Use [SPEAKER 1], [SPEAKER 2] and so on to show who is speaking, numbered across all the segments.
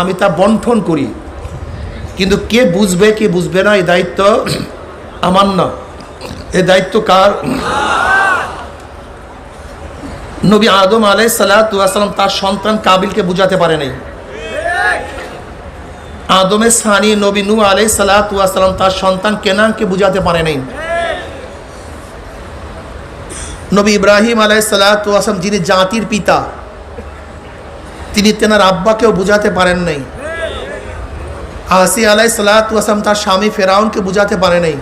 [SPEAKER 1] আমি তা বন্টন করি। কিন্তু কে বুঝবে কে বুঝবে না এই দায়িত্ব আমার না। এই দায়িত্ব কার? নবী আদম আলাই সালাম তার সন্তান কাবিলকে বুঝাতে পারে নাই। আদমে সানি নবী নু আলাই সালাম তার সন্তান কেনানকে বুঝাতে পারে নাই। নবী ইব্রাহিম আলাই সালাম, যিনি জাতির পিতা তিনি তেনার আব্বাকেও বুঝাতে পারেন নাই। আসি আলাই সালাম তার স্বামী ফেরাউনকে বুঝাতে পারে নাই।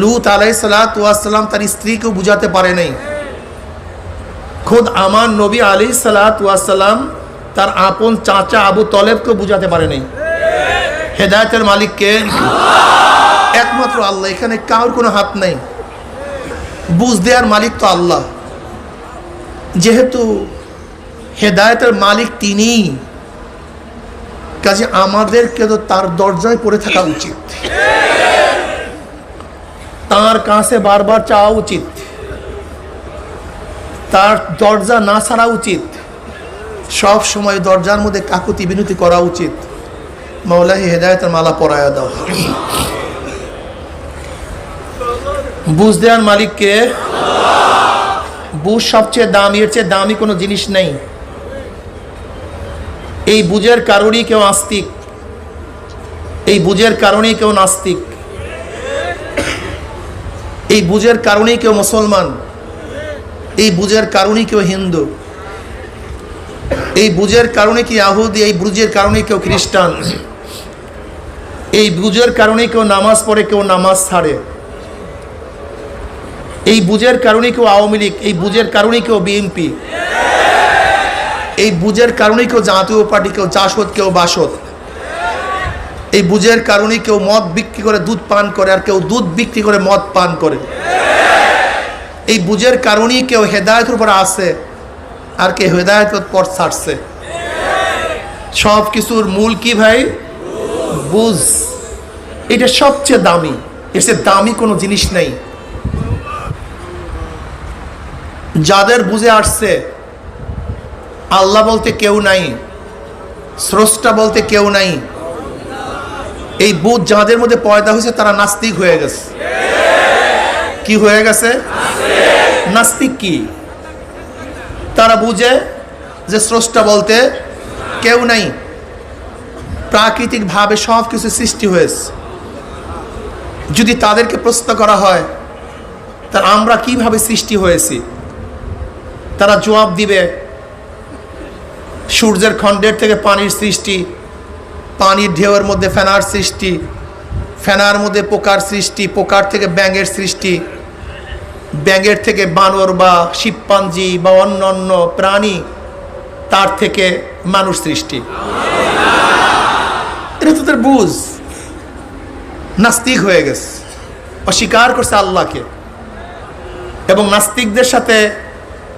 [SPEAKER 1] লুত আলাই সালাম তার স্ত্রীকেও বুঝাতে পারে নাই। খোদ আমার নবী আলী সালাম তার আপন চাচা আবু তলেবকে বুঝাতে পারে নাই। হেদায়তের মালিককে একমাত্র আল্লাহ, এখানে কারোর কোনো হাত নেই। বুঝ দেওয়ার মালিক তো আল্লাহ। যেহেতু হেদায়তের মালিক তিনি কাজে আমাদেরকে তো তার দরজায় পড়ে থাকা উচিত। তার কাছে বারবার চাওয়া উচিত। তার দরজা না ছাড়া উচিত। সব সময় দরজার মধ্যে কাকুতি বিনতি করা উচিত। মাওলাহি হেদায়তের মালা পরায়া দাও। বুঝ দেওয়ার মালিককে। বুঝ সবচেয়ে দামি, এর চেয়ে দামি কোনো জিনিস নেই। এই বুঝের কারণেই কেউ আস্তিক। এই বুঝের কারণেই কেউ নাস্তিক। এই বুঝের কারণেই কেউ মুসলমান। এই বুঝের কারণেই কেউ হিন্দু। এই বুঝের কারণে কি আহুদি এই বুঝের কারণে কেউ খ্রিস্টান। এই বুঝের কারণে কেউ নামাজ পড়ে, কেউ নামাজ ছাড়ে। এই বুঝের কারণে কেউ আওয়ামী লীগ। এই বুঝের কারণে কেউ বিএনপি। এই বুঝের কারণে কেউ জাতীয় পার্টি কেউ চাষত কেউ বাসত এই বুঝের কারণে কেউ মদ বিক্রি করে দুধ পান করে আর কেউ দুধ বিক্রি করে মদ পান করে। এই বুঝের কারণেই কেউ হেদায়তের উপর আসে আর কে হেদায়তের পর ছাড়ছে। সব কিছুর মূল কি ভাই? বুঝ। এটা সবচেয়ে দামি। এর দামি কোনো জিনিস নেই। যাদের বুঝে আসছে আল্লাহ বলতে কেউ নাই, স্রষ্টা বলতে কেউ নাই। এই বুধ যাদের মধ্যে পয়দা হয়েছে, তারা নাস্তিক হয়ে গেছে। কি হয়ে গেছে? নাস্তিক কি? তারা বুঝে যে স্রষ্টা বলতে কেউ নাই। প্রাকৃতিকভাবে সব কিছু সৃষ্টি হয়েছে। যদি তাদেরকে প্রশ্ন করা হয় তা আমরা কীভাবে সৃষ্টি হয়েছি? তারা জবাব দিবে সূর্যের খণ্ডের থেকে পানির সৃষ্টি, পানির ঢেউয়ের মধ্যে ফেনার সৃষ্টি, ফেনার মধ্যে পোকার সৃষ্টি, পোকার থেকে ব্যাঙের সৃষ্টি, ব্যাঙের থেকে বানর বা শিবপাঞ্জি বা অন্য অন্য প্রাণী, তার থেকে মানুষ সৃষ্টি। এটা তো তার বুঝ। নাস্তিক হয়ে গেছে। অস্বীকার করছে আল্লাহকে। এবং নাস্তিকদের সাথে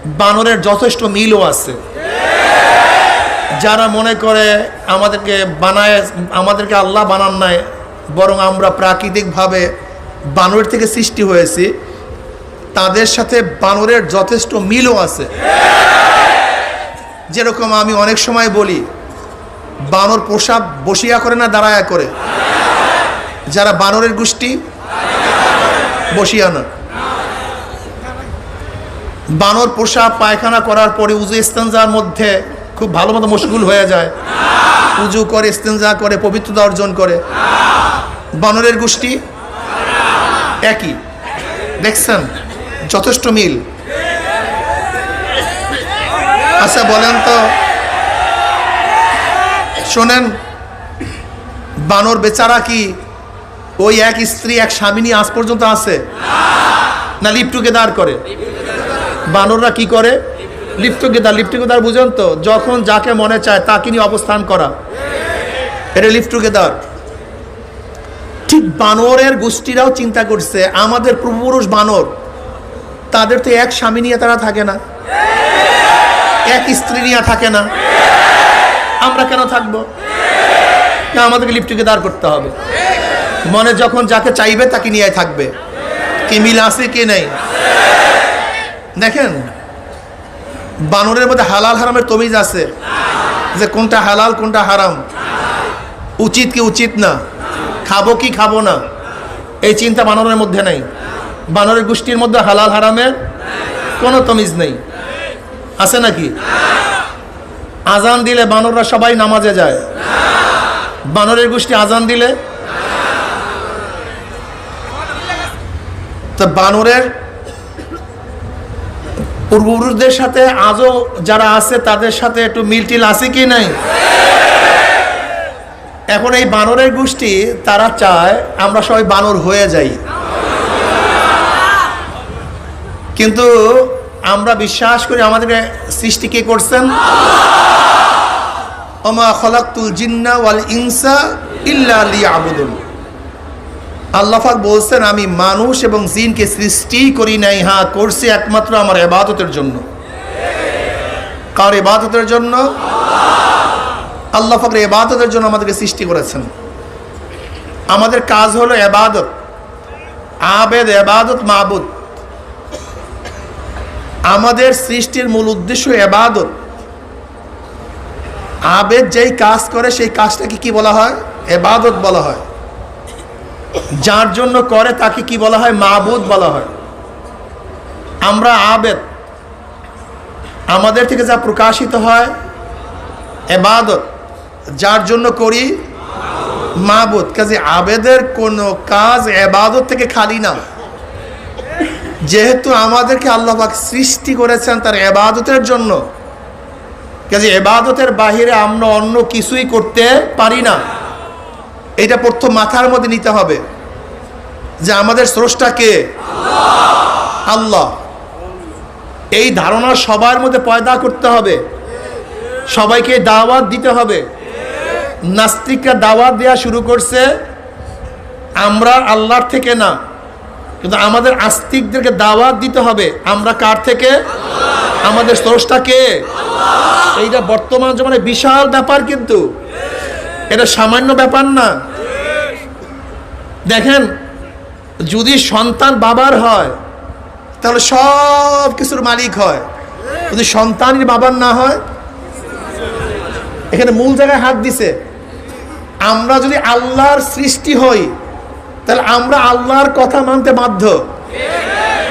[SPEAKER 1] বানরের যথেষ্ট মিলও আছে। যারা মনে করে আমাদেরকে বানায়, আমাদেরকে আল্লাহ বানান নাই, বরং আমরা প্রাকৃতিকভাবে বানরের থেকে সৃষ্টি হয়েছি, তাদের সাথে বানরের যথেষ্ট মিলও আছে। যেরকম আমি অনেক সময় বলি, বানর পোশাক বসিয়া করে না দাঁড়ায়া করে? যারা বানরের গোষ্ঠী, বসিয়া না। বানর পোশাক পায়খানা করার পরে উজু ইস্তেঞ্জার মধ্যে খুব ভালো মতো মশগুল হয়ে যায়। পুজো করে ইস্তেঞ্জা করে, পবিত্রতা অর্জন করে। বানরের গোষ্ঠী একই। দেখছেন? যথেষ্ট মিল। আচ্ছা বলেন তো। শোনেন, বানর বেচারা কি ওই এক স্ত্রী, এক স্বামিনী আজ পর্যন্ত আছে? না, লিপ টুগেদার করে। বানররা কি করে? লিপ টুগেদার লিপ টুগেদার বুঝেন তো, যখন যাকে মনে চায় তাকে নিয়ে অবস্থান করা। এটা লিপ টুগেদার ঠিক বানরের গোষ্ঠীরাও চিন্তা করছে, আমাদের পূর্বপুরুষ বানর, তাদের তো এক স্বামী নিয়ে তারা থাকে না। এক স্ত্রী নিয়ে থাকে না। আমরা কেন থাকব? আমাদেরকে লিপ টুগেদার করতে হবে। মনে যখন যাকে চাইবে তাকে নিয়ে থাকবে। কি মিল আছে কি নেই? দেখেন বানরের মধ্যে হালাল হারামের তমিজ আছে। যে কোনটা হালাল, কোনটা হারাম। উচিত কি উচিত না? খাব কি খাব না? এই চিন্তা বানরের মধ্যে নেই। বানরের গোষ্ঠীর মধ্যে হালাল হারামের কোনো তমিজ নেই। আছে নাকি? আজান দিলে বানররা সবাই নামাজে যায়। বানরের গোষ্ঠী আজান দিলে? তো বানরের পূর্বপুরুষদের সাথে আজও যারা আছে, তাদের সাথে একটু মিলটিল আছে কি নাই? এখন এই বানরের গোষ্ঠী, তারা চায় আমরা সবাই বানর হয়ে যাই। কিন্তু আমরা বিশ্বাস করি আমাদেরকে সৃষ্টি কে করছেন? ওমা খলাকুল জিন্না ওয়াল ইনসা ইল্লা লিয়াবুদুন। আল্লাহাক বলছেন, আমি মানুষ এবং জিনকে সৃষ্টি করি নাই হ্যাঁ করছি একমাত্র আমার এবাদতের জন্য। কার এবাদতের জন্য? আল্লাহ এবাদতের জন্য আমাদেরকে সৃষ্টি করেছেন। আমাদের কাজ হলো এবাদত আবেদ এবাদত মাবুদ। আমাদের সৃষ্টির মূল উদ্দেশ্য এবাদত আবেদ যেই কাজ করে, সেই কাজটাকে কি বলা হয়? এবাদত বলা হয়। যার জন্য করে তাকে কি বলা হয়? মাবুদ বলা হয়। আমরা আবেদ। আমাদের থেকে যা প্রকাশিত হয়, এবাদত। যার জন্য করি? মাবুদ। কাজে আবেদের কোনো কাজ এবাদত থেকে খালি না। যেহেতু আমাদেরকে আল্লাহবাক সৃষ্টি করেছেন তার এবাদতের জন্য। কাজে এবাদতের বাহিরে আমরা অন্য কিছুই করতে পারি না। এটা প্রথম মাথার মধ্যে নিতে হবে যে আমাদের স্রষ্টা কে? আল্লাহ। এই ধারণা সবার মধ্যে পয়দা করতে হবে। সবাইকে দাওয়াত দিতে হবে। নাস্তিকরা দাওয়াত দেওয়া শুরু করছে, আমরা আল্লাহর থেকে না। কিন্তু আমাদের আস্তিকদেরকে দাওয়াত দিতে হবে। আমরা কার থেকে? আমাদের স্রষ্টাকে এইটা বর্তমান জমানে বিশাল ব্যাপার কিন্তু। এটা সামান্য ব্যাপার না। দেখেন, যদি সন্তান বাবার হয়, তাহলে সব কিছুর মালিক হয়। যদি সন্তানই বাবার না হয়, এখানে মূল জায়গায় হাত দিছে। আমরা যদি আল্লাহর সৃষ্টি হই, তাহলে আমরা আল্লাহর কথা মানতে বাধ্য।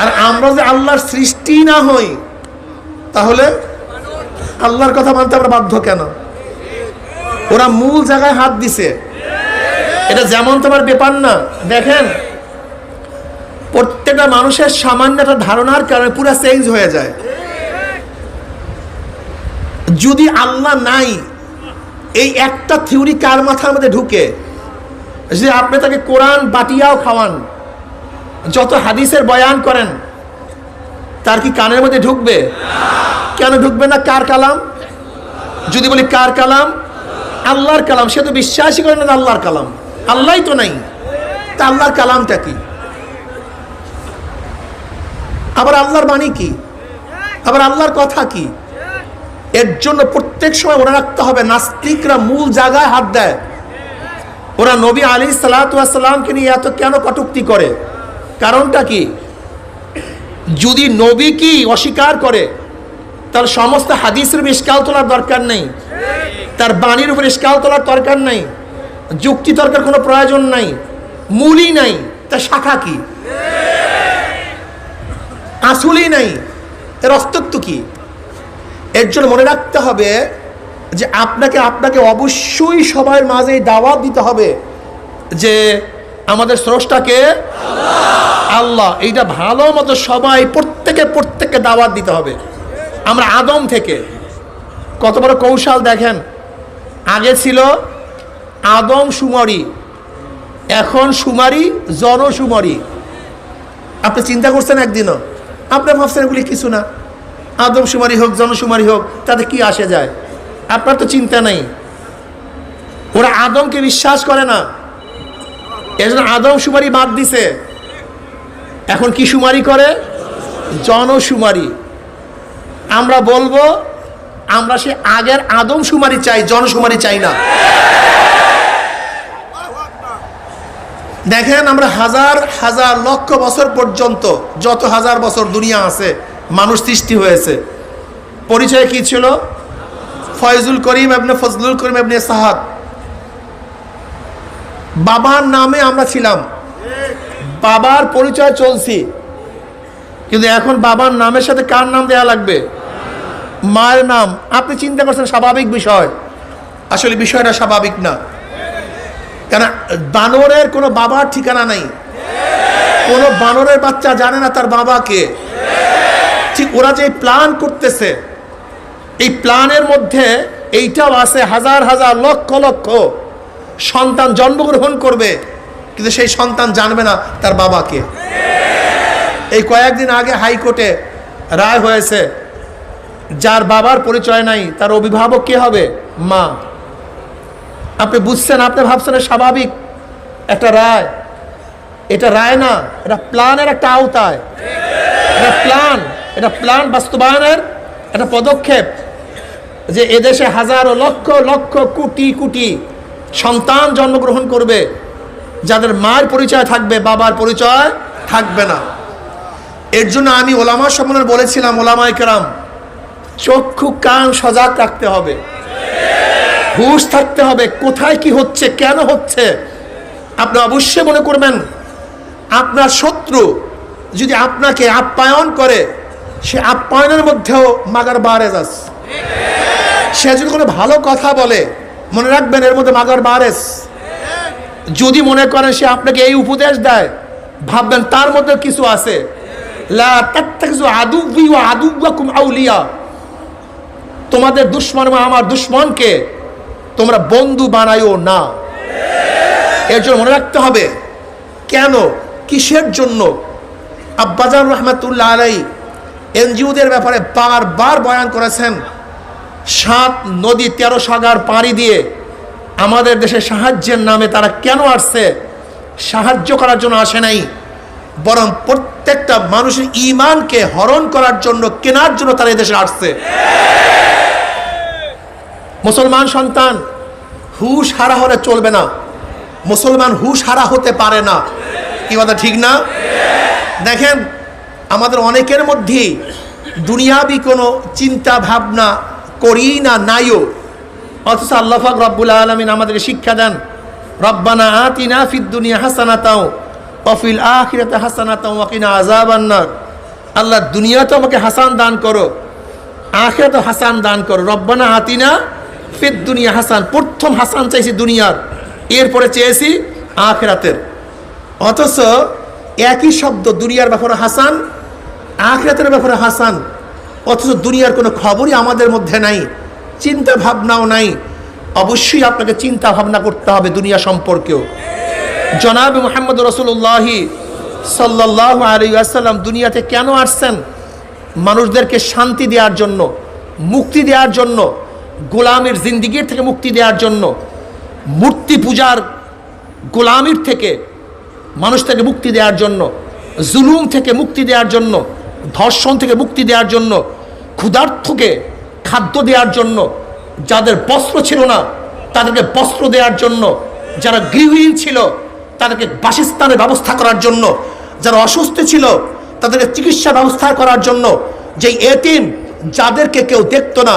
[SPEAKER 1] আর আমরা যদি আল্লাহর সৃষ্টি না হই, তাহলে আল্লাহর কথা মানতে আমরা বাধ্য কেন? ওরা মূল জায়গায় হাত দিছে। এটা যেমন তোমার ব্যাপার না, দেখেন, প্রত্যেকটা মানুষের সামান্য একটা ধারণার কারণে পুরো চেঞ্জ হয়ে যায়। যদি আল্লাহ নাই, এই একটা থিওরি কার মাথার মধ্যে ঢুকে? যে আপনি তাকে কোরআন বাটিয়াও খাওয়ান, যত হাদিসের বয়ান করেন, তার কি কানের মধ্যে ঢুকবে? কেন ঢুকবে না কার কালাম? যদি বলি কার কালাম? আল্লাহর কালাম, সে তো বিশ্বাসই করে না আল্লাহর কালাম। আল্লাহই তো নাই। তা আল্লাহর কালামটা কি? আবার আল্লাহর বাণী কি? আবার আল্লাহর কথা কি? এর জন্য প্রত্যেক সময় মনে রাখতে হবে, নাস্তিকরা মূল জায়গায় হাত দেয়। ওরা নবী আলী সালাতামকে নিয়ে এত কেন কটুক্তি করে? কারণটা কি? যদি নবী কি অস্বীকার করে তার সমস্ত হাদিসের ইস্কাল তোলার দরকার নেই। তার বাণীর উপর ইস্কাল তোলার দরকার নাই, যুক্তি তর্কের কোনো প্রয়োজন নাই, মূলই নাই তার শাখা কি? আসলই নাই, এর অস্তিত্ব কি? এর জন্য মনে রাখতে হবে যে আপনাকে আপনাকে অবশ্যই সবার মাঝে দাওয়াত দিতে হবে যে আমাদের স্রষ্টাকে আল্লাহ। এইটা ভালো মতো সবাই প্রত্যেকে প্রত্যেককে দাওয়াত দিতে হবে। আমরা আদম থেকে। কত বড় কৌশল দেখেন। আগে ছিল আদম সুমারি, এখন সুমারি জনসুমারি। আপনি চিন্তা করছেন একদিনও? আপনি ভাবছেন এগুলি কিছু না। আদমশুমারি হোক জনশুমারি হোক, তাতে কি আসে যায়? আপনার তো চিন্তা নাই। ওরা আদমকে বিশ্বাস করে না। এজন্য আদম সুমারি বাদ দিছে। এখন কি সুমারি করে? জনশুমারি আমরা বলব আমরা সে আগের আদম সুমারি চাই জনশুমারি চাই না। দেখেন আমরা হাজার হাজার লক্ষ বছর পর্যন্ত যত হাজার বছর দুনিয়া আছে, মানুষ সৃষ্টি হয়েছে। পরিচয় কি ছিল? ফয়জুল করিম আপনি ফজলুল করিম আপনি সাহাদ। বাবার নামে আমরা ছিলাম। বাবার পরিচয় চলছি। কিন্তু এখন বাবার নামের সাথে কার নাম দেয়া লাগবে? মায়ের নাম। আপনি চিন্তা করছেন স্বাভাবিক বিষয়। আসলে বিষয়টা স্বাভাবিক না। কেন, বানরের কোনো বাবার ঠিকানা নাই। কোনো বানরের বাচ্চা জানে না তার বাবাকে। ঠিক ওরা যে প্ল্যান করতেছে, এই প্ল্যানের মধ্যে এইটাও আছে, হাজার হাজার লক্ষ লক্ষ সন্তান জন্মগ্রহণ করবে, কিন্তু সেই সন্তান জানবে না তার বাবাকে। এই কয়েকদিন আগে হাইকোর্টে রায় হয়েছে যার বাবার পরিচয় নাই, তার অভিভাবক কে হবে? মা। আপনি বুঝছেন, আপনি ভাবছেন স্বাভাবিক, একটা রায়। এটা রায় না, এটা প্ল্যানের একটা আওতায়। এটা প্ল্যান এটা প্ল্যান বাস্তবায়নের একটা পদক্ষেপ যে এদেশে হাজারো লক্ষ লক্ষ, কোটি কোটি সন্তান জন্মগ্রহণ করবে, যাদের মায়ের পরিচয় থাকবে, বাবার পরিচয় থাকবে না। এর জন্য আমি ওলামা সম্মেলনে বলেছিলাম ওলামা কেরাম চক্ষু, কান সজাগ রাখতে হবে। হুশ থাকতে হবে, কোথায় কি হচ্ছে, কেন হচ্ছে? আপনি অবশ্যই মনে করবেন, আপনার শত্রু যদি আপনাকে আপ্যায়ন করে, সে আপ্যায়নের মধ্যেও মাগার বারেজ আছে। সে যদি কোনো ভালো কথা বলে, মনে রাখবেন এর মধ্যে মাগার বারেস যদি মনে করেন সে আপনাকে এই উপদেশ দেয়, ভাববেন তার মধ্যে কিছু আছে। লা তাত্তাখিযু আদুব্বি ওয়া আদুব্বাকুম আউলিয়া। তোমাদের দুশ্মন বা আমার দুশ্মনকে তোমরা বন্ধু বানাইও না। এর জন্য মনে রাখতে হবে, কেন? কিসের জন্য? আব্বাজান রহমাতুল্লাহ আলাই এনজিওদের ব্যাপারে বারবার বয়ান করেছেন, সাত নদী তেরো সাগর পাড়ি দিয়ে আমাদের দেশে সাহায্যের নামে তারা কেন আসছে? সাহায্য করার জন্য আসে নাই, বরং প্রত্যেকটা মানুষের ইমানকে হরণ করার জন্য, কেনার জন্য তারা এদেশে আসছে। মুসলমান সন্তান হুশ হারা হলে চলবে না। মুসলমান হুশ হারা হতে পারে না। কি কথা, ঠিক না? দেখেন, আমাদের অনেকের মধ্যেই দুনিয়াবি কোনো চিন্তা ভাবনা করি না, নাইও। অথচ আল্লাহাক রব্বুল আলমিন আমাদেরকে শিক্ষা দেন, রব্বানা আতিনা ফিদ দুনিয়া হাসানাতাও অফিল আখিরাতে হাসানাতাও ওয়াকিনা আযাবান্নার আল্লাহ দুনিয়াতে আমাকে হাসান দান করো আখিরাতে হাসান দান করো। রব্বানা আতিনা ফিদ দুনিয়া হাসান, প্রথম হাসান চাইছি দুনিয়ার। এরপরে চেয়েছি আখেরাতের। অথচ একই শব্দ, দুনিয়ার ব্যাপারে হাসান, আখেরাতের ব্যাপারে হাসান। অথচ দুনিয়ার কোনো খবরই আমাদের মধ্যে নাই চিন্তা ভাবনাও নাই। অবশ্যই আপনাকে চিন্তা ভাবনা করতে হবে দুনিয়া সম্পর্কেও। জনাব মোহাম্মদ রসুল্লাহি সাল্লাহ আলী আসাল্লাম দুনিয়াতে কেন আসছেন? মানুষদেরকে শান্তি দেওয়ার জন্য, মুক্তি দেওয়ার জন্য গোলামের জিন্দিগির থেকে মুক্তি দেওয়ার জন্য, মূর্তি পূজার গোলামির থেকে মানুষ থেকে মুক্তি দেওয়ার জন্য, জুলুম থেকে মুক্তি দেওয়ার জন্য, ধর্ষণ থেকে মুক্তি দেওয়ার জন্য ক্ষুধার্থকে খাদ্য দেওয়ার জন্য, যাদের বস্ত্র ছিল না, তাদেরকে বস্ত্র দেওয়ার জন্য, যারা গৃহহীন ছিল, তাদেরকে বাসস্থানের ব্যবস্থা করার জন্য, যারা অসুস্থ ছিল, তাদেরকে চিকিৎসা ব্যবস্থা করার জন্য, যেই এতিম যাদেরকে কেউ দেখতো না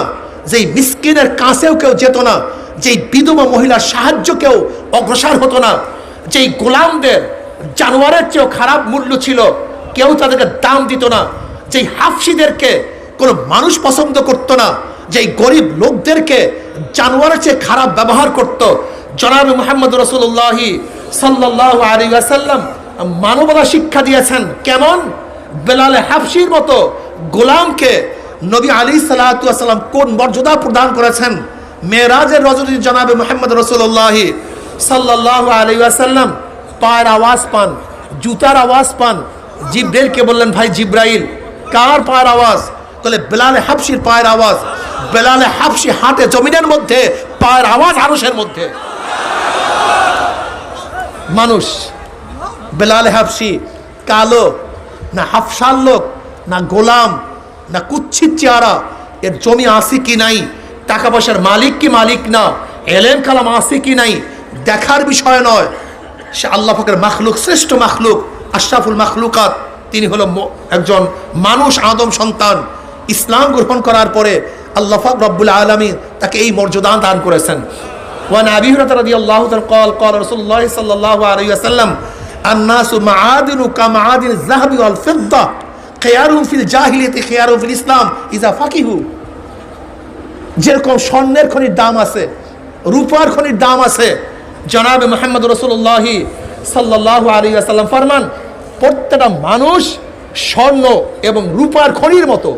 [SPEAKER 1] যেই মিসকিনের কাছেও কেউ যেত না, যেই বিধবা মহিলার সাহায্য কেউ অগ্রসর হতো না, যেই গোলামদের জানোয়ারের চেয়েও খারাপ মূল্য ছিল, কেউ তাদেরকে দাম দিত না, যেই হাফসিদেরকে কোনো মানুষ পছন্দ করতো না, যেই গরিব লোকদেরকে জানোয়ারের চেয়ে খারাপ ব্যবহার করত। জনাব মোহাম্মদ রসুল্লাহি সাল্লাহ আলী মানবতা শিক্ষা দিয়েছেন, কেমন? বেলালে হাফসির মতো গোলামকে নবী আলী সাল্লাম কোন মর্যাদা প্রদান করেছেন? মেয়েরাজের রজনী জনাবে মোহাম্মদ রসুল্লাহি সাল্লাহ আলী আসাল্লাম পায়ের আওয়াজ পান, জুতার আওয়াজ পান। জিব্রাইলকে বললেন, ভাই জিব্রাইল, কার পায়ের আওয়াজ? তাহলে বেলালে হাফসির পায়ের আওয়াজ। বেলালে হাফসি হাতে জমিনের মধ্যে, পায়ের আওয়াজ আরসের মধ্যে। মানুষ, বেলালে হাফসি কালো, না হাফসার লোক, না গোলাম না কুচ্ছিত চেহারা এর জমি আসি কি নাই টাকা পয়সার মালিক কি মালিক না এলেম কালাম আসি কি নাই দেখার বিষয় নয় সে আল্লাহ ফকের মাখলুক শ্রেষ্ঠ মাখলুক আশরাফুল মাখলুকাত তিনি হলো ম- একজন মানুষ আদম সন্তান ইসলাম গ্রহণ করার পরে আল্লাহ ফাক রব্বুল আলমী তাকে এই মর্যাদা দান করেছেন ওয়ান আবি হুরায়রা রাদিয়াল্লাহু তাআলা قال قال رسول الله صلى الله عليه وسلم الناس معادن كمعادن الذهب والفضة খেয়ারুম ফিল জাহিলিয়াতে খেয়ারুম ফিল ইসলাম ইজ ইজা ফাকিহু যেরকম স্বর্ণের খনির দাম আছে, রূপার খনির দাম আছে। জনাবে মোহাম্মদ রসুল্লাহি সাল্লাহ আলী আসাল্লাম ফরমান, প্রত্যেকটা মানুষ স্বর্ণ এবং রূপার খনির মতো।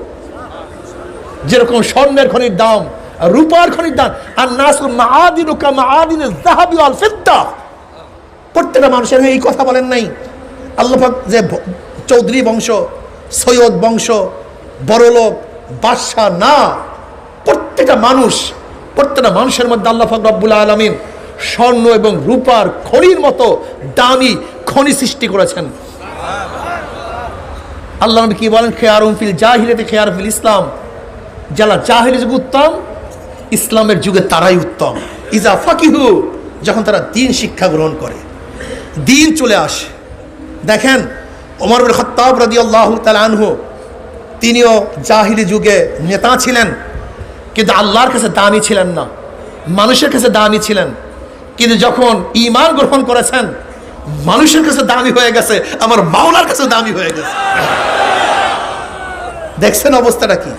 [SPEAKER 1] যেরকম স্বর্ণের খনির দাম, রূপার খনির দাম আর নাসুর মাহাদিন মাহাদিন জাহাবি আল ফিত্তা। প্রত্যেকটা মানুষের এই কথা বলেন নাই। আল্লাহ যে চৌধুরী বংশ সৈয়দ বংশ বড়লোক বাদশাহ না। প্রত্যেকটা মানুষ, প্রত্যেকটা মানুষের মধ্যে আল্লাহ পাক রব্বুল আলমিন স্বর্ণ এবং রূপার খনির মতো দামি খনি সৃষ্টি করেছেন। আল্লাহ কি বলেন? খেয়ারুম ফিল জাহিলিয়াতে খেয়ার ফিল ইসলাম। যারা জাহিলি যুগে উত্তম, ইসলামের যুগে তারাই উত্তম। ইজা ফাকিহু, যখন তারা দিন শিক্ষা গ্রহণ করে, দিন চলে আসে। দেখেন ওমর খত্তাব রাদি আল্লাহ আনহু, তিনিও জাহিলি যুগে নেতা ছিলেন, কিন্তু আল্লাহর কাছে দামি ছিলেন না, মানুষের কাছে দামি ছিলেন। কিন্তু যখন ইমান গ্রহণ করেছেন, মানুষের কাছে দামি হয়ে গেছে, আমার মাওলার কাছে দামি হয়ে গেছে। দেখছেন অবস্থাটা কি?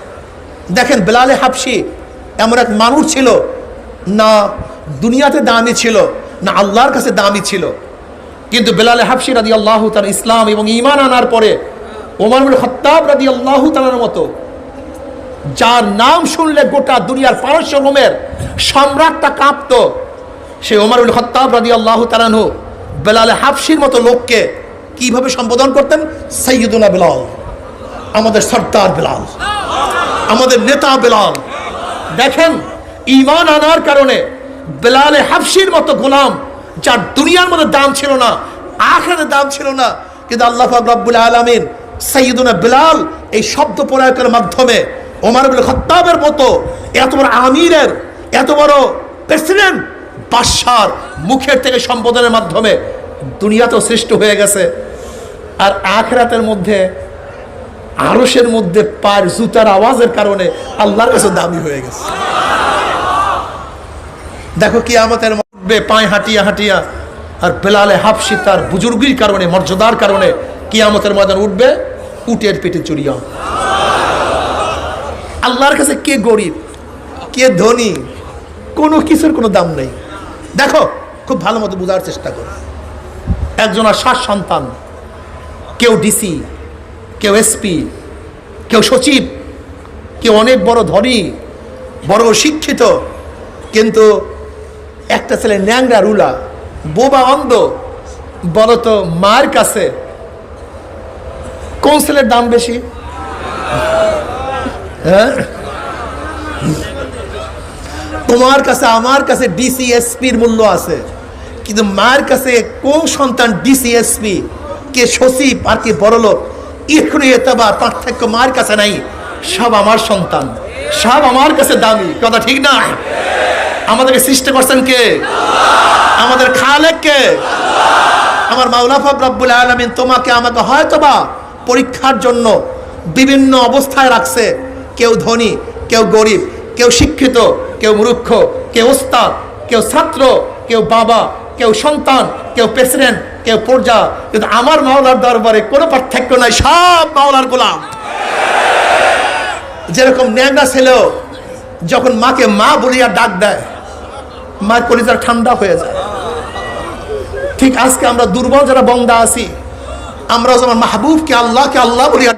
[SPEAKER 1] দেখেন বেলালে হাফসি এমন এক মানুষ ছিল, না দুনিয়াতে দামি ছিল, না আল্লাহর কাছে দামি ছিল। কিন্তু বেলালে হাফসি রাদি আল্লাহ তার ইসলাম এবং ইমান আনার পরে ওমর বিন খত্তাব রাদি আল্লাহ তালার মতো যার নাম শুনলে গোটা দুনিয়ার পারস্য রোমের সম্রাটটা কাঁপত, সে ওমর বিন খত্তাব রাদি আল্লাহ তালানহু বেলালে হাফসির মতো লোককে কীভাবে সম্বোধন করতেন? সৈয়দুল্লাহ বেলাল, আমাদের সর্দার বেলাল, আমাদের নেতা বেলাল। দেখেন ইমান আনার কারণে বেলালে হাফসির মতো গোলাম যার দুনিয়ার মধ্যে দাম ছিল না আখের দাম ছিল না, কিন্তু আল্লাহ রব্বুল আলমিন সৈয়দুনা বেলাল এই শব্দ প্রয়োগের মাধ্যমে ওমর বিন খত্তাবের মতো এত বড় আমিরের, এত বড় প্রেসিডেন্ট বাদশার মুখের থেকে সম্বোধনের মাধ্যমে দুনিয়াতেও সৃষ্ট হয়ে গেছে। আর আখরাতের মধ্যে আরসের মধ্যে পায়ের জুতার আওয়াজের কারণে আল্লাহর কাছে দামি হয়ে গেছে। দেখো কি আমাদের মধ্যে পায়ে হাঁটিয়া হাঁটিয়া। আর বেলালে হাফসি তার বুজুর্গির কারণে, মর্যাদার কারণে কিয়ামতের ময়দান উঠবে, উটের পেটে চড়িয়া। আল্লাহর কাছে কে গরিব, কে ধনী, কোনো কিছুর কোনো দাম নেই। দেখো, খুব ভালো মতো বোঝার চেষ্টা করো। একজন আর সাত সন্তান, কেউ ডিসি, কেউ এসপি, কেউ সচিব, কেউ অনেক বড় ধনী, বড় শিক্ষিত, কিন্তু একটা ছেলে ন্যাংরা রুলা, বোবা অন্ধ বলো তো মার কাছে। কোন ছেলের দাম বেশি? হ্যাঁ? তোমার কাছে, আমার কাছে ডিসিএসপির মূল্য আছে। কিন্তু মায়ের কাছে কোন সন্তান ডিসিএসপি কে সচিব আর কে বড়লোক? এখনও এতবার পার্থক্য মার কাছে নাই, সব আমার সন্তান। সব আমার কাছে দামি, কথা ঠিক না? আমাদেরকে সৃষ্টি করছেন কে? আমাদের খালেক কে? আমার মাওলা ফাক রব্বুল আলমিন তোমাকে আমাকে হয়তোবা পরীক্ষার জন্য বিভিন্ন অবস্থায় রাখছে। কেউ ধনী, কেউ গরিব, কেউ শিক্ষিত, কেউ মূর্খ, কেউ ওস্তাদ কেউ ছাত্র, কেউ বাবা, কেউ সন্তান, কেউ প্রেসিডেন্ট, কেউ পর্যা। কিন্তু আমার মাওলার দরবারে কোনো পার্থক্য নাই, সব মাওলার গোলাম। যেরকম ন্যাংরা ছেলেও যখন মাকে মা বলিয়া ডাক দেয়, মায়ের কলিজার ঠান্ডা হয়ে যায়। ঠিক আজকে আমরা দুর্বল যারা বন্দা আছি আমরা যেমন মাহবুবকে আল্লাহকে আল্লাহ বলিয়া